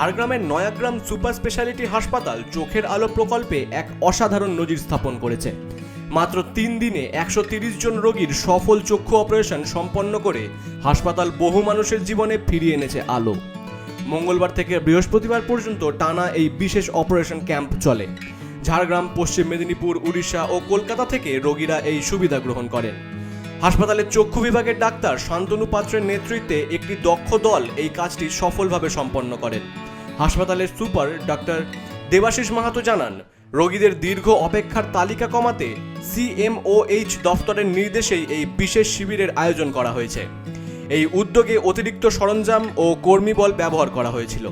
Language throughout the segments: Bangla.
ঝাড়গ্রামের নয়াগ্রাম সুপার স্পেশালিটি হাসপাতাল চোখের আলো প্রকল্পে এক অসাধারণ নজির স্থাপন করেছে। মাত্র তিন দিনে একশো জন রোগীর সফল চক্ষু অপারেশন সম্পন্ন করে হাসপাতাল বহু মানুষের জীবনে ফিরিয়ে এনেছে আলো। মঙ্গলবার থেকে বৃহস্পতিবার পর্যন্ত টানা এই বিশেষ অপারেশন ক্যাম্প চলে। ঝাড়গ্রাম, পশ্চিম মেদিনীপুর, উড়িষ্যা ও কলকাতা থেকে রোগীরা এই সুবিধা গ্রহণ করেন। হাসপাতালের চক্ষু বিভাগের ডাক্তার শান্তনু পাত্রের নেতৃত্বে একটি দক্ষ দল এই কাজটি সফলভাবে সম্পন্ন করেন। হাসপাতালের সুপার ডাক্তার দেবাশিস মাহাতো জানান, রোগীদের দীর্ঘ অপেক্ষার তালিকা কমাতে সিএমওএইচ দফতরের নির্দেশেই এই বিশেষ শিবিরের আয়োজন করা হয়েছে। এই উদ্যোগে অতিরিক্ত সরঞ্জাম ও কর্মী বল ব্যবহার করা হয়েছিল।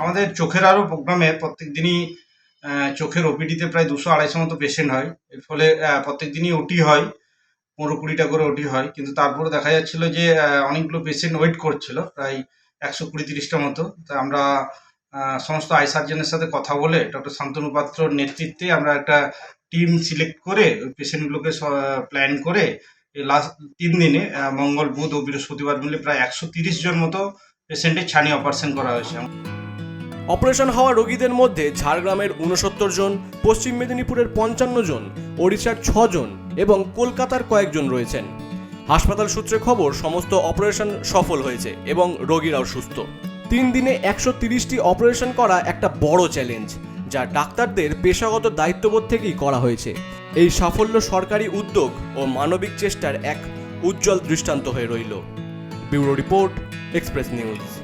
আমাদের চোখের আরও প্রোগ্রামে প্রত্যেক দিনই চোখের ওপিডিতে প্রায় দুশো আড়াইশো মতো পেশেন্ট হয়। এর ফলে প্রত্যেক দিনই ওটি হয়। পনেরো কুড়িটা করে ওটি হয়। কিন্তু তারপরে দেখা যাচ্ছিল যে অনেকগুলো পেশেন্ট ওয়েট করছিল, প্রায় একশো কুড়ি তিরিশটা মতো। তা আমরা সমস্ত আই সার্জনের সাথে কথা বলে ডক্টর শান্তনু পাত্রর নেতৃত্বে আমরা একটা টিম সিলেক্ট করে পেশেন্টগুলোকে প্ল্যান করে লাস্ট তিন দিনে মঙ্গল, বুধ ও বৃহস্পতিবার মিলে প্রায় একশো তিরিশ জন মতো পেশেন্টের ছানি অপারেশন করা হয়েছে। অপারেশন হওয়া রোগীদের মধ্যে ঝাড়গ্রামের উনসত্তর জন, পশ্চিম মেদিনীপুরের পঞ্চান্ন জন, ওড়িশার জন এবং কলকাতার কয়েকজন রয়েছেন। হাসপাতাল সূত্রে খবর, সমস্ত অপারেশন সফল হয়েছে এবং রোগীরাও সুস্থ। তিন দিনে একশো তিরিশটি অপারেশন করা একটা বড় চ্যালেঞ্জ, যা ডাক্তারদের পেশাগত দায়িত্ববোধ থেকেই করা হয়েছে। এই সাফল্য সরকারি উদ্যোগ ও মানবিক চেষ্টার এক উজ্জ্বল দৃষ্টান্ত হয়ে রইল। Bureau report, express news.